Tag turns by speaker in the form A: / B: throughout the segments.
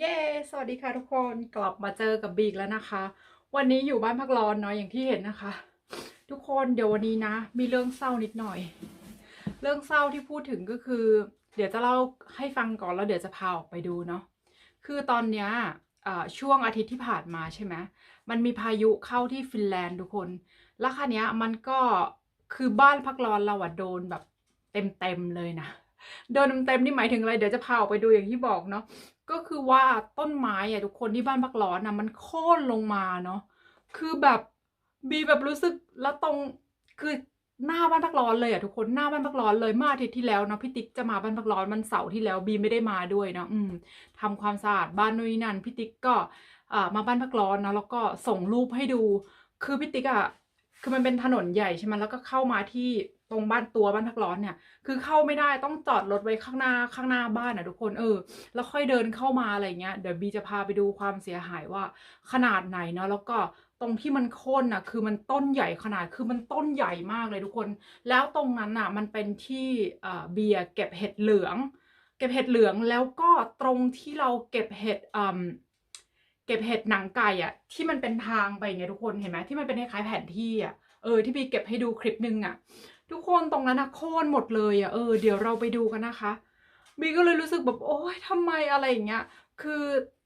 A: เย้ สวัสดีค่ะทุกคน กลับมาเจอกับบีกแล้วนะคะ วันนี้อยู่บ้านพักร้อนเนาะอย่างที่เห็นนะคะ ทุกคนเดี๋ยววันนี้นะ มีเรื่องเศร้านิดหน่อย เรื่องเศร้าที่พูดถึงก็คือ เดี๋ยวจะเล่าให้ฟังก่อนแล้วเดี๋ยวจะพาออกไปดูเนาะ คือตอนเนี้ยช่วงอาทิตย์ที่ผ่านมาใช่ไหมมันมีพายุเข้าที่ฟินแลนด์ทุกคน แล้วคราวเนี้ยมันก็คือบ้านพักร้อนเราอะโดนแบบเต็มๆเลยนะ โดนเต็มๆนี่หมายถึงอะไร เดี๋ยวจะพาออกไปดูอย่างที่บอกเนาะ ก็คือว่าต้นไม้อะทุกคนที่บ้านพักร้อนนะมันโค่นลงมาเนาะ คือแบบบีแบบรู้สึกแล้วตรงคือหน้าบ้านพักร้อนเลยอะทุกคนหน้าบ้านพักร้อนเลยเมื่ออาทิตย์ที่แล้วเนาะพี่ติ๊กจะมาบ้านพักร้อนมันเสาร์ที่แล้วบีไม่ได้มาด้วยเนาะอืมทำความสะอาดบ้านนู่นนนั่นพี่ติ๊กก็อ่ามาบ้านพักร้อนนะแล้วก็ส่งรูปให้ดู คือพี่ติ๊กอะคือมันเป็นถนนใหญ่ใช่ไหมแล้วก็เข้ามาที่ ตรงบ้านตัวบ้านพักร้อนเนี่ย คือเข้าไม่ได้ต้องจอดรถไว้ข้างหน้าข้างหน้าบ้านอะทุกคนเออ แล้วค่อยเดินเข้ามาอะไรเงี้ยเดี๋ยวบีจะพาไปดูความเสียหายว่าขนาดไหนเนาะแล้วก็ตรงที่มันโค่นน่ะคือมันต้นใหญ่ขนาดคือมันต้นใหญ่มากเลยทุกคน แล้วตรงนั้นน่ะมันเป็นที่เอ่อเบียร์เก็บเห็ดเหลือง เก็บเห็ดเหลืองแล้วก็ตรงที่เราเก็บเห็ดอืมเก็บเห็ดหนังไก่อะที่มันเป็นทางไปอย่างทุกคนเห็นไหมที่มันเป็นคล้ายๆแผนที่อะเออที่บีเก็บให้ดูคลิปนึงอะ ทุกคนตรงนั้นอะโค่นหมดเลยอะเออเดี๋ยวเราไปดูกันนะคะบีก็เลยรู้สึกแบบโอ๊ยทำไมอะไรอย่างเงี้ยคือ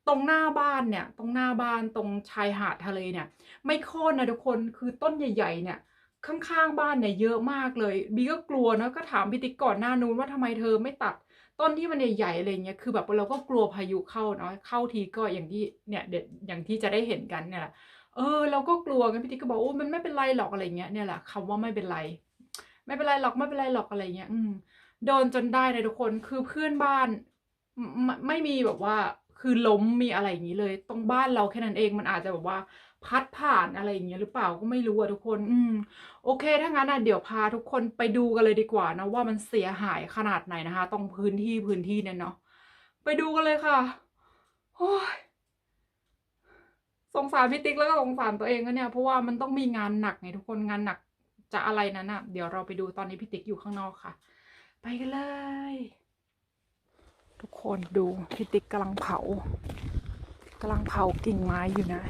A: ตรงหน้าบ้านเนี่ย ตรงหน้าบ้านตรงชายหาดทะเลเนี่ย ไม่โค่นนะทุกคนคือต้นใหญ่ ๆ เนี่ยข้างๆบ้านเนี่ยเยอะมากเลยบีก็กลัวนะก็ถามพี่ติ๊กก่อนหน้านู้นว่าทำไมเธอไม่ตัดต้นที่มันใหญ่ๆอะไรเงี้ยคือแบบเราก็กลัวพายุเข้าเนาะเข้าทีก็อย่างที่เนี่ยเดี๋ยวอย่างที่จะได้เห็นกันเนี่ยแหละเออเราก็กลัวกันพี่ติ๊กก็บอกโอ้มันไม่เป็นไรหรอกอะไรเงี้ยเนี่ยแหละคำว่าไม่เป็นไร ไม่เป็นไรหรอกไม่เป็นไรหรอกอะไรเงี้ยอืมโดนจนได้เลยทุกคนคือเพื่อนบ้านไม่ไม่มีแบบว่า คือล้มมีอะไรอย่างนี้เลย ตรงบ้านเราแค่นั้นเองมันอาจจะแบบว่าพัดผ่านอะไรอย่างเงี้ยหรือเปล่าก็ไม่รู้อะทุกคน อืม โอเค ถ้างั้นอะเดี๋ยวพาทุกคนไปดูกันเลยดีกว่านะว่ามันเสียหายขนาดไหนนะคะ ตรงพื้นที่พื้นที่เนี่ยเนาะ ไปดูกันเลยค่ะโอ้ยสงสารพี่ติ๊กแล้วก็สงสารตัวเองก็เนี่ย เพราะว่ามันต้องมีงานหนักไงทุกคนงานหนัก จะอะไรนั้นอะ เดี๋ยวเราไปดูตอนนี้พี่ติ๊กอยู่ข้างนอกค่ะ ไปกันเลย ทุกคนดูพี่ติ๊กกำลังเผากำลังเผากิ่งไม้อยู่นะ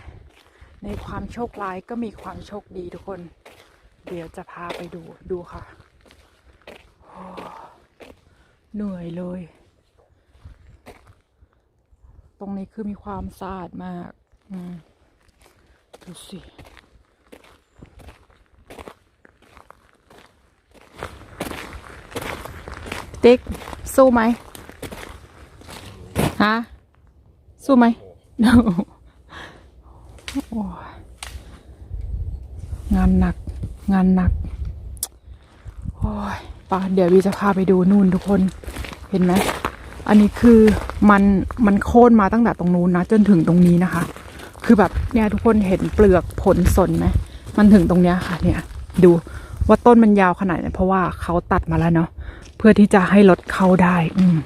A: ในความโชคร้ายก็มีความโชคดีทุกคน เดี๋ยวจะพาไปดูดูค่ะเหนื่อยเลย ตรงนี้คือมีความสะอาดมาก อืม ดูสิ ติ๊ก สู้ไหมฮะสู้ไหมงานหนัก งานหนัก โอ้ยป่ะเดี๋ยววีจะพาไปดูนู่นทุกคน เห็นไหม อันนี้คือมันมันโค่นมาตั้งแต่ตรงนู้นนะ จนถึงตรงนี้นะคะ คือแบบเนี่ยทุกคนเห็นเปลือกผลสนไหม มันถึงตรงเนี้ยค่ะ เนี่ย ดูว่าต้นมันยาวขนาดไหนเพราะว่าเขาตัดมาแล้วเนาะ เพื่อที่จะให้รถเข้าได้ อืม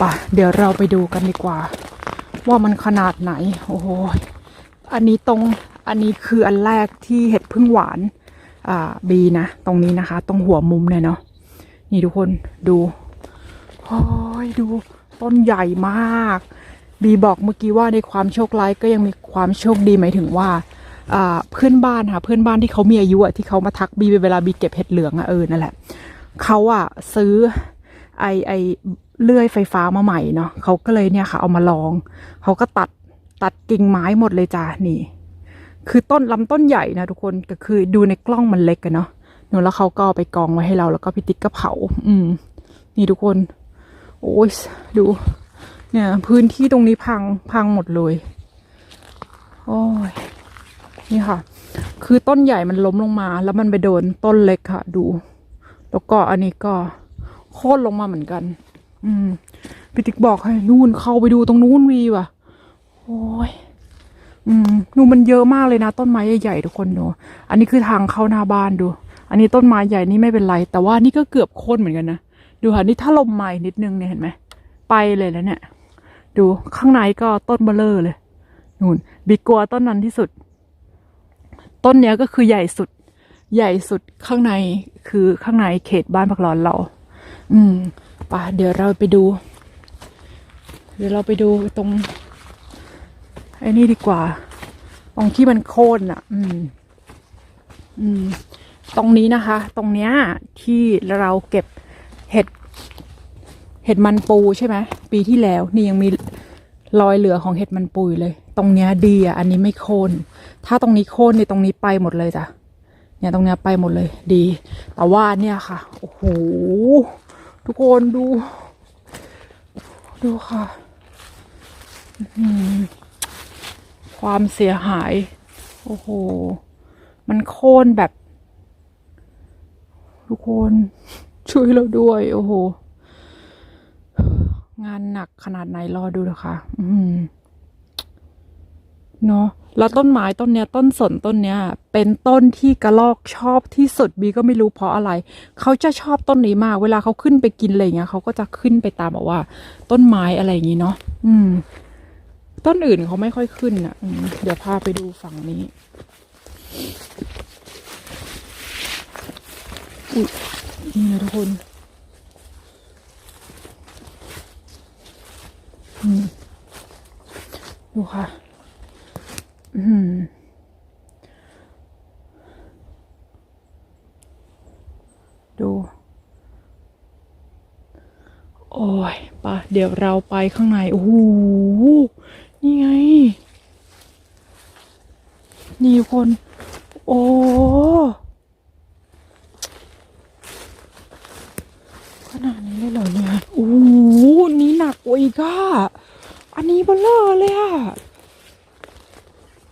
A: ป่ะเดี๋ยวเราไปดูกันดีกว่า ว่ามันขนาดไหน โอ้โห อันนี้ตรง อันนี้คืออันแรกที่เห็ดพึ่งหวาน อ่า บีนะ ตรงนี้นะคะ ตรงหัวมุมเนี่ยเนาะ นี่ทุกคนดู โอ้ยดู ต้นใหญ่มาก บีบอกเมื่อกี้ว่าในความโชคร้ายก็ยังมีความโชคดีหมายถึงว่าอ่าเพื่อนบ้านค่ะเพื่อนบ้านที่เขามีอายุอะที่เขามาทักบีเวลาบีเก็บเห็ดเหลืองอะเออนั่นแหละ เขาอะซื้อไอไอเลื่อยไฟฟ้ามาใหม่เนาะเขาก็เลยเนี่ยค่ะ เอามาลอง เขาก็ตัดตัดกิ่งไม้หมดเลยจ้านี่ คือต้นลำต้นใหญ่นะทุกคนก็คือดูในกล้องมันเล็กกันเนาะหนูแล้วเขาก็ไปกองไว้ให้เราแล้วก็พี่ติ๊กก็เผา อืม นี่ทุกคน โอ้ยดู เนี่ย พื้นที่ตรงนี้พังพังหมดเลย โอ้ยนี่ค่ะ คือต้นใหญ่มันล้มลงมา แล้วมันไปโดนต้นเล็กค่ะ ดู แล้วก็อันนี้ก็โค่นลงมาเหมือนกัน อืมพี่ติ๊กบอกให้นู่นเข้าไปดูตรงนู้นวีว่ะ โอ้ย อืมดูมันเยอะมากเลยนะ ต้นไม้ใหญ่ๆทุกคนดู อันนี้คือทางเข้าหน้าบ้านดู อันนี้ต้นไม้ใหญ่นี่ไม่เป็นไร แต่ว่านี่ก็เกือบโค่นเหมือนกันนะ ดูค่ะนี่ถ้าลมมาอีกนิดนึงเนี่ยเห็นไหม ไปเลยแล้วเนี่ย ดูข้างในก็ต้นเบลเลอร์เลย นู่นบิ๊กกัวต้นนั้นที่สุด ต้นเนี้ยก็คือใหญ่สุด ใหญ่สุดข้างใน คือข้างในเขตบ้านพักร้อนเรา อืมป่ะเดี๋ยวเราไปดู เดี๋ยวเราไปดูตรงไอ้นี่ดีกว่า ตรงที่มันโค่นอะ อืม อืม ตรงนี้นะคะ ตรงเนี้ยที่เราเก็บเห็ด เห็ดมันปูใช่ไหมปีที่แล้ว นี่ยังมีรอยเหลือของเห็ดมันปูอยู่เลย ตรงเนี้ยดีอะ อันนี้ไม่โค่นถ้าตรงนี้โค่นในตรงนี้ไปหมดเลยจ้ะ เนี่ยตรงเนี้ยไปหมดเลยดี แต่ว่าเนี่ยค่ะ โอ้โห ทุกคนดู ดูค่ะ ความเสียหาย โอ้โห มันโค่นแบบ ทุกคนช่วยเราด้วย โอ้โห งานหนักขนาดไหนรอดูนะคะ อืม เนาะแล้วต้นไม้ต้นเนี้ยต้นสนต้นเนี้ย เป็นต้นที่กระลอกชอบที่สุดบีก็ไม่รู้เพราะอะไร เขาจะชอบต้นนี้มาก เวลาเขาขึ้นไปกินอะไรเงี้ยเขาก็จะขึ้นไปตามแบบว่า ต้นไม้อะไรอย่างงี้เนาะอืม ต้นอื่นเขาไม่ค่อยขึ้นอะเดี๋ยวพาไปดูฝั่งนี้อุ๊ยนี่นะทุกคนอืมดูค่ะ ดู โอ้ยปะเดี๋ยวเราไปข้างใน โอ้โห นี่ไง นี่คน โอ้ขนาดนี้เลยเหรอเนี่ย โอ้โห นี่หนักกว่าอีกอะอันนี้เบลเลอร์เลยอะ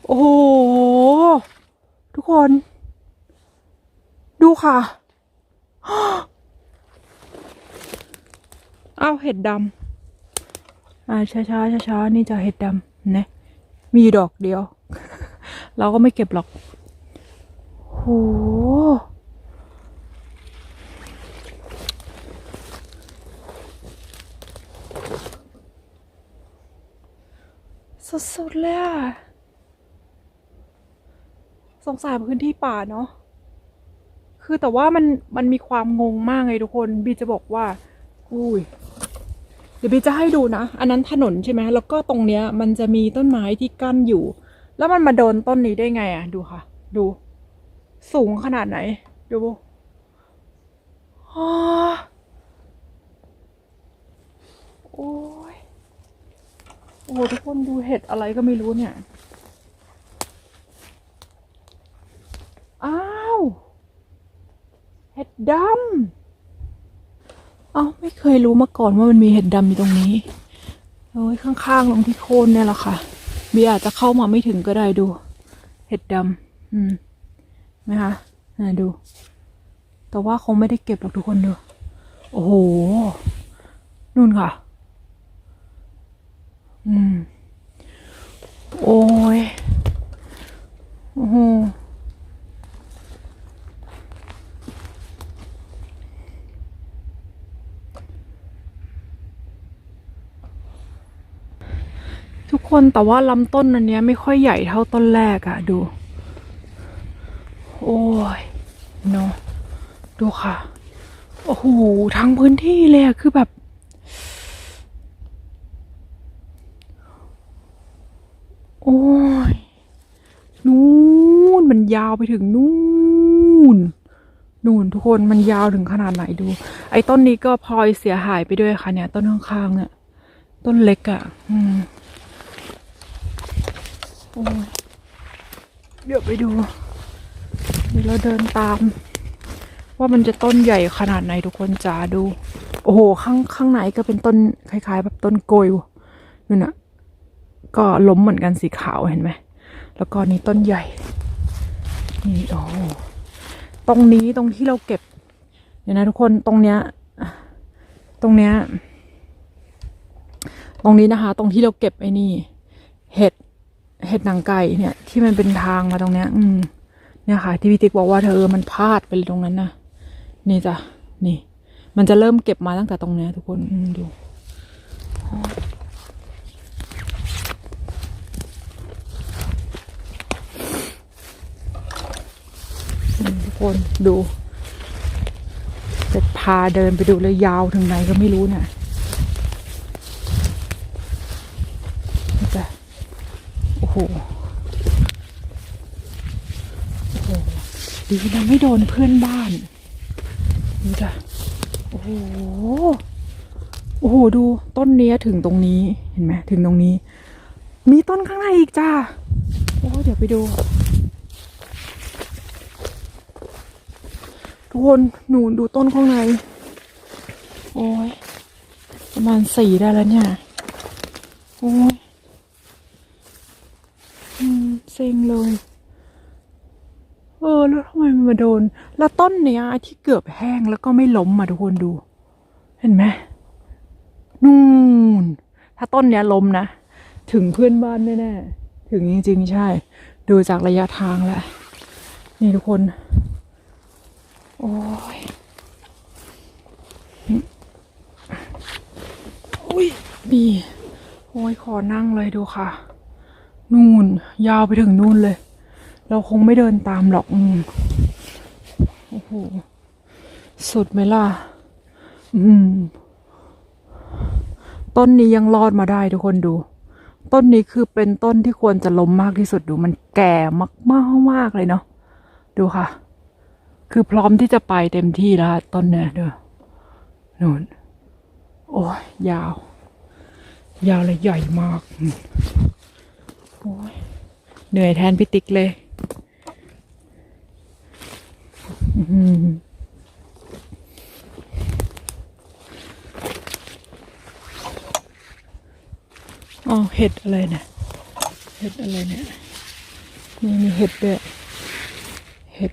A: โอ้โห ทุกคน ดู ค่ะอ้าวเห็ดดำอ่าช้าช้าช้าช้าๆนี่จะเห็ดดำนะมีดอกเดียว เราก็ไม่เก็บหรอกโหสุดๆเลยอะสงสารพื้นที่ป่าเนาะ คือแต่ว่ามันมันมีความงงมากเลยทุกคนบีจะบอกว่า อุ้ยเดี๋ยวบีจะให้ดูนะ อันนั้นถนนใช่ไหมแล้วก็ตรงเนี้ย มันจะมีต้นไม้ที่กั้นอยู่ แล้วมันมาโดนต้นนี้ได้ไงอะดูค่ะ ดู สูงขนาดไหน ดูอ๋อโอ้ยโอ้ทุกคนดูเห็ดอะไรก็ไม่รู้เนี่ย อ้าว เห็ดดำ เอ้าไม่เคยรู้มาก่อนว่ามันมีเห็ดดำอยู่ตรงนี้โอ้ยข้างๆตรงที่โคนเนี่ยแหละค่ะ เบียอาจจะเข้ามาไม่ถึงก็ได้ดู เห็ดดำ อืมไหมคะน่าดู แต่ว่าคงไม่ได้เก็บหรอกทุกคนดู โอ้โห นู่นค่ะ อืม โอ้ย โอ้โห คนแต่ว่าลำต้นอันนี้ไม่ค่อยใหญ่เท่าต้นแรกอะดู โอ้ยเนาะดูค่ะ โอ้โหทั้งพื้นที่เลยอะคือแบบ โอ้ย นู่นมันยาวไปถึงนู่นนู่นทุกคนมันยาวถึงขนาดไหนดู ไอ้ต้นนี้ก็พลอยเสียหายไปด้วยค่ะเนี่ย ต้นข้างๆเนี่ยต้นเล็กอะ่ะ อืม เดี๋ยวไปดู เดี๋ยวเราเดินตาม ว่ามันจะต้นใหญ่ขนาดไหนทุกคนจ๋าดู โอ้โห ข้างข้างในก็เป็นต้นคล้าย ๆ แบบต้นโกยนู่นน่ะ ก็ล้มเหมือนกันสีขาวเห็นไหม แล้วก็นี่ต้นใหญ่ นี่โอ้โหตรงนี้ตรงที่เราเก็บเดี๋ยวนะทุกคนตรงเนี้ย ตรงเนี้ย ตรงนี้นะคะ ตรงที่เราเก็บไอ้นี่ เห็ด เห็ดหนังไก่เนี่ย ที่มันเป็นทางมาตรงเนี้ย อืม เนี่ยค่ะ ที่พี่ติ๊กบอกว่าเธอมันพลาดไปตรงนั้นนะนี่จ้ะนี่ มันจะเริ่มเก็บมาตั้งแต่ตรงเนี้ยทุกคนอืดูทุกคนดูจะพาเดินไปดูเลยยาวถึงไหนก็ไม่รู้เนี่ยนี่จ้ะ โอ้โหโอ้โหดีนะไม่โดนเพื่อนบ้านดูจ้ะโอ้โหโอ้โหดูต้นเนี้ยถึงตรงนี้เห็นไหมถึงตรงนี้ มีต้นข้างในอีกจ้าโอ้เดี๋ยวไปดู ทุกคนหนูดูต้นข้างใน โอ้ยประมาณสี่ได้แล้วเนี่ย โอ้ย อืมเซ็งเลย เออ แล้วทำไมมันมาโดน แล้วต้นเนี้ยที่เกือบแห้งแล้วก็ไม่ล้มมาทุกคนดู เห็นไหมนู่น ถ้าต้นเนี้ยล้มนะ ถึงเพื่อนบ้านแน่ๆ ถึงจริง ๆ ใช่ ดูจากระยะทางแหล้วนี่ทุกคน โอ้ยอุ้ยดี โอ้ยขอนั่งเลยดูค่ะ นู่น ยาวไปถึงนู่นเลย เราคงไม่เดินตามหรอก อืมโอ้โห สุดไหมล่ะ อืม ต้นนี้ยังรอดมาได้ทุกคนดู ต้นนี้คือเป็นต้นที่ควรจะล้มมากที่สุดดู มันแก่มากๆมากเลยเนาะ ดูค่ะ คือพร้อมที่จะไปเต็มที่แล้วต้นเนี่ยเด้อนู่น โอ้ยยาว ยาวเลยใหญ่มาก เหนื่อยแทนพี่ติ๊กเลยอ๋อเห็ดอะไรเนี่ยเห็ดอะไรเนี่ยนี่มีเห็ดด้วยเห็ด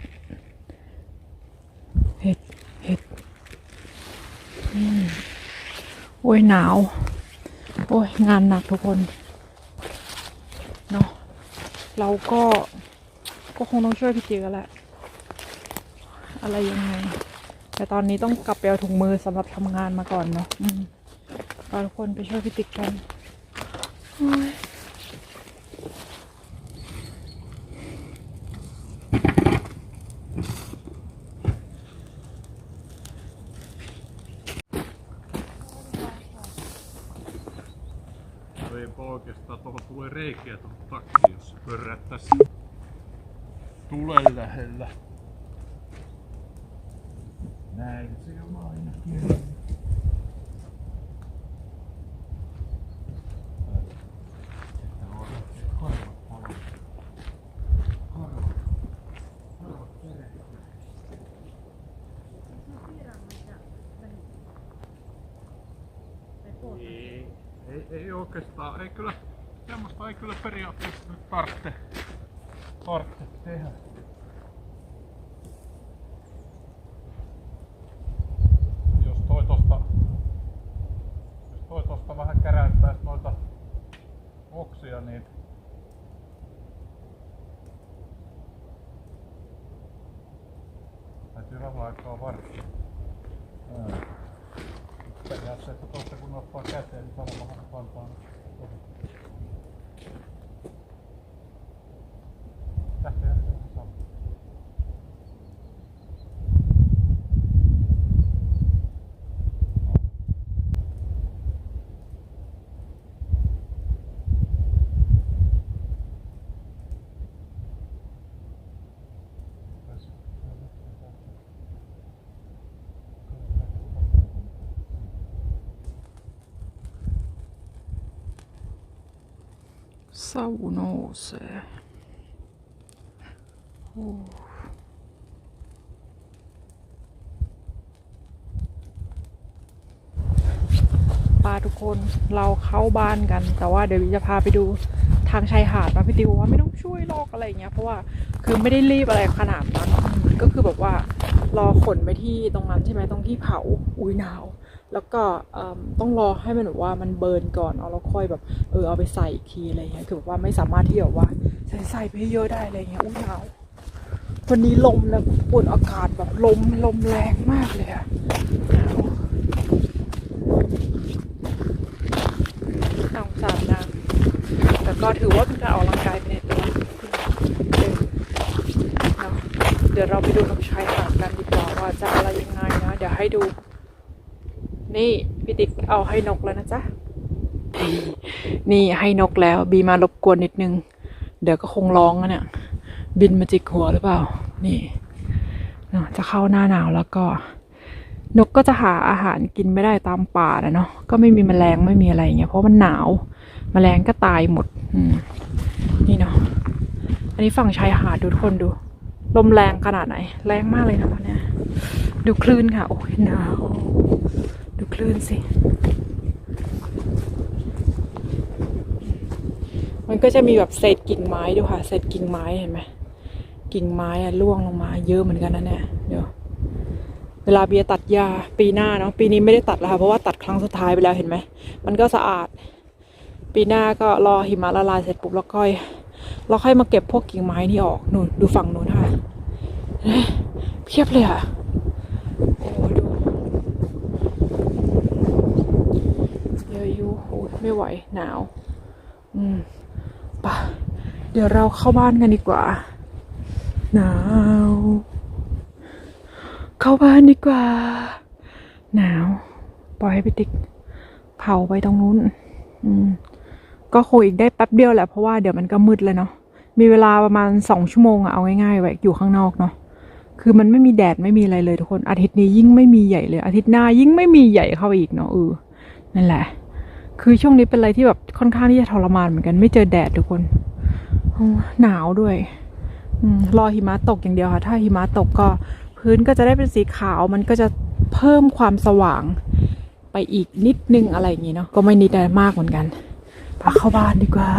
A: เห็ด เห็ดอืมโอ้ยหนาว โอ้ยงานหนักทุกคน เราก็ก็คงต้องช่วยพี่เจอแหละอะไรยังไง แต่ตอนนี้ต้องกลับไปเอาถุงมือสำหรับทำงานมาก่อนเนาะอืมไปทุกคนไปช่วยพี่ติ๊กกัน
B: eipä oikeastaan tuohon tulee reikiä tuohon takkiin, jos pörrättäisi tulen lähellä. Näin se on ainakin. Että on karvat palaa. Karvat. Karvat perehtyy. Ei, ei, ei oikeastaan, ei kyllä, semmoista ei kyllä periaatteessa nyt tarvitse, tarvitse tehdä. Jos toi tosta, jos toi tosta vähän käräyttäisi noita oksia, niin täytyy vähän aikaa varttia periaatteessa, että tuosta kun ottaa käteen, niin samalla pantaan.
A: Savu nousee. Huh. ปาทุกคนเราเข้าบ้านกัน แต่ว่าเดี๋ยวจะพาไปดูทางชายหาดนะพี่ติวว่าไม่ต้องช่วยลอกอะไรเงี้ยเพราะว่าคือไม่ได้รีบอะไรขนาดนั้นก็คือแบบว่ารอขนไปที่ตรงนั้นใช่ไหมตรงที่เผาอุ้ยหนาว แล้วก็ต้องรอให้มันแบบว่ามันเบิร์นก่อนเอาแล้วค่อยแบบเออเอาไปใส่อีกทีอะไรเงี้ยคือแบบว่าไม่สามารถที่แบบว่าใส่ใส่ไปเยอะได้อะไรเงี้ยอุ้ยหนาววันนี้ลมแล้วปวดอากาศแบบลมลมแรงมากเลยอะหนาวน่าสงสารนางแต่ก็ถือว่าเป็นการออกกำลังกายไปในตัวเออเนะเดี๋ยวเราไปดูตรงชายหาดกันดีกว่าว่าจะอะไรยังไงนะเดี๋ยวให้ดู นี่พี่ติ๊กเอาให้นกแล้วนะจ๊ะ นี่ให้นกแล้ว บีมารบกวนนิดนึง เดี๋ยวก็คงร้องอะเนี่ย บินมาจิกหัวหรือเปล่า นี่เนาะจะเข้าหน้าหนาวแล้วก็ นกก็จะหาอาหารกินไม่ได้ตามป่านะเนาะ ก็ไม่มีแมลงไม่มีอะไรอย่างเงี้ย เพราะมันหนาว แมลงก็ตายหมด อืม นี่เนาะ อันนี้ฝั่งชายหาดดูทุกคนดู ลมแรงขนาดไหน แรงมากเลยนะตอนเนี้ย ดูคลื่นค่ะ โอ้ยหนาว ดูคลื่นสิ มันก็จะมีแบบเศษกิ่งไม้ดูค่ะ เศษกิ่งไม้เห็นไหมกิ่งไม้อะร่วงลงมาเยอะเหมือนกันนะเนี่ยเดี๋ยวเวลาเบียตัดหญ้าปีหน้าเนาะปีนี้ไม่ได้ตัดแล้วค่ะเพราะว่าตัดครั้งสุดท้ายไปแล้วเห็นไหมมันก็สะอาด ปีหน้าก็รอหิมะละลายเสร็จปุ๊บแล้วค่อยเราค่อยมาเก็บพวกกิ่งไม้นี่ออกนู่นดูฝั่งนู้นค่ะเอ๊ะเพียบเลยอะ โอ้ดูเยอะอยู่โอ้ย ไม่ไหวหนาว อืมปะเดี๋ยวเราเข้าบ้านกันดีกว่า หนาว เข้าบ้านดีกว่า หนาว ปล่อยให้พี่ติ๊กเผาไปตรงนู้น อืม ก็คงอีกได้แป๊บเดียวแหละเพราะว่าเดี๋ยวมันก็มืดเลยเนาะมีเวลาประมาณสองชั่วโมงอะเอาง่ายๆไว้อยู่ข้างนอกเนาะคือมันไม่มีแดดไม่มีอะไรเลยทุกคนอาทิตย์นี้ยิ่งไม่มีใหญ่เลย อาทิตย์หน้ายิ่งไม่มีใหญ่เข้าไปอีกเนาะเออนั่นแหละ คือช่วงนี้เป็นอะไรที่แบบค่อนข้างที่จะทรมานเหมือนกัน ไม่เจอแดดทุกคนหนาวด้วยรอหิมะตกอย่างเดียวค่ะ ถ้าหิมะตกก็พื้นก็จะได้เป็นสีขาวมันก็จะเพิ่มความสว่างไปอีกนิดนึงอะไรอย่างงี้เนาะก็ไม่นิดแต่มากเหมือนกันพาเข้าบ้านดีกว่า